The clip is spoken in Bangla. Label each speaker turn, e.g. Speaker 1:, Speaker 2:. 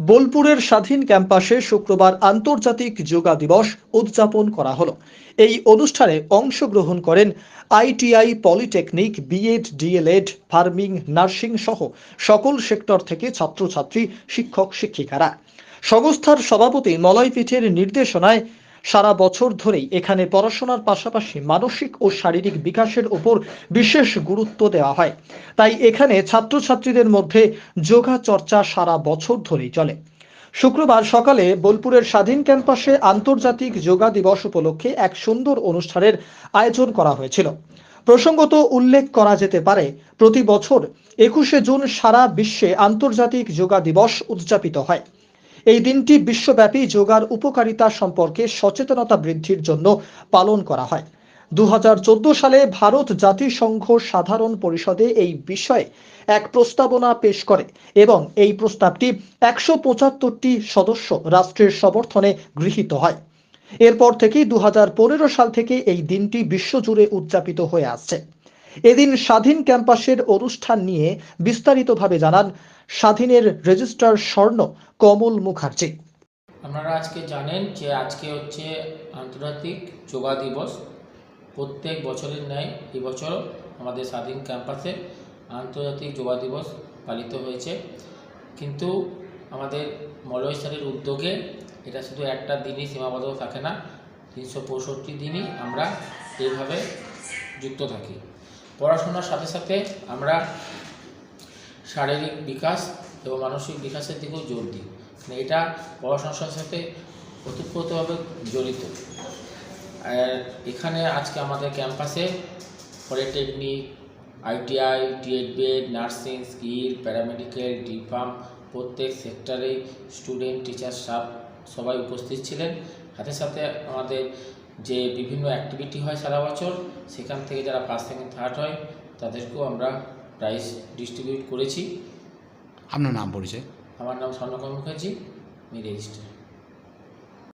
Speaker 1: বোলপুরের স্বাধীন ক্যাম্পাসে শুক্রবার আন্তর্জাতিক যোগা দিবস উদযাপন করা হলো। এই অনুষ্ঠানে অংশগ্রহণ করেন ITI polytechnic, B Ed, D El Ed, farming, nursing সহ সকল সেক্টর থেকে ছাত্রছাত্রী, শিক্ষক, শিক্ষিকারা। সংস্থার সভাপতি মলয় পীঠের নির্দেশনায় সারা বছর ধরেই এখানে পড়াশোনার পাশাপাশি মানসিক ও শারীরিক বিকাশের উপর বিশেষ গুরুত্ব দেওয়া হয়। তাই এখানে ছাত্রছাত্রীদের মধ্যে যোগা চর্চা সারা বছর ধরেই চলে। শুক্রবার সকালে বোলপুরের স্বাধীন ক্যাম্পাসে আন্তর্জাতিক যোগা দিবস উপলক্ষে এক সুন্দর অনুষ্ঠানের আয়োজন করা হয়েছিল। প্রসঙ্গত উল্লেখ করা যেতে পারে, প্রতি বছর একুশে জুন সারা বিশ্বে আন্তর্জাতিক যোগা দিবস উদযাপিত হয়। এই দিনটি বিশ্বব্যাপী যোগার উপকারিতা সম্পর্কে সচেতনতা বৃদ্ধির জন্য পালন করা হয়। দু হাজার চোদ্দ সালে ভারত জাতিসংঘ সাধারণ পরিষদে এই বিষয়ে এক প্রস্তাবনা পেশ করে এবং এই প্রস্তাবটি একশো পঁচাত্তরটি সদস্য রাষ্ট্রের সমর্থনে গৃহীত হয়। এরপর থেকেই দু হাজার পনেরো সাল থেকে এই দিনটি বিশ্বজুড়ে উদযাপিত হয়ে আসছে। এদিন স্বাধীন ক্যাম্পাসের অনুষ্ঠান নিয়ে বিস্তারিতভাবে জানান স্বাধীনের রেজিস্ট্রার স্বর্ণ কমল মুখার্জি।
Speaker 2: আপনারা আজকে জানেন যে আজকে হচ্ছে আন্তর্জাতিক যোগা দিবস। প্রত্যেক বছরের ন্যায় এবছর আমাদের স্বাধীন ক্যাম্পাসে আন্তর্জাতিক যোগা দিবস পালিত হয়েছে। কিন্তু আমাদের মলয় উদ্যোগে এটা শুধু একটা দিনই সীমাবদ্ধ থাকে না, তিনশো পঁয়ষট্টি দিনই আমরা এইভাবে যুক্ত থাকি। পড়াশোনার সাথে সাথে আমরা শারীরিক বিকাশ এবং মানসিক বিকাশের দিকেও জোর দিই। মানে এটা পড়াশোনার সাথে সাথে ওতপ্রোতভাবে জড়িত। আর এখানে আজকে আমাদের ক্যাম্পাসে polytechnic, ITI D Ed nursing, skill, paramedical, D Pharm প্রত্যেক সেক্টরে স্টুডেন্ট, টিচার, স্টাফ সবাই উপস্থিত ছিলেন। সাথে সাথে আমাদের যে বিভিন্ন অ্যাক্টিভিটি হয় সারা বছর সেখান থেকে যারা ফার্স্ট সেকেন্ড থার্ড হয় তাদেরকেও আমরা প্রাইজ ডিস্ট্রিবিউট করেছি।
Speaker 3: আপনার নাম পরিচয়?
Speaker 2: আমার নাম স্বর্ণকর মুখার্জি আমি রেজিস্টার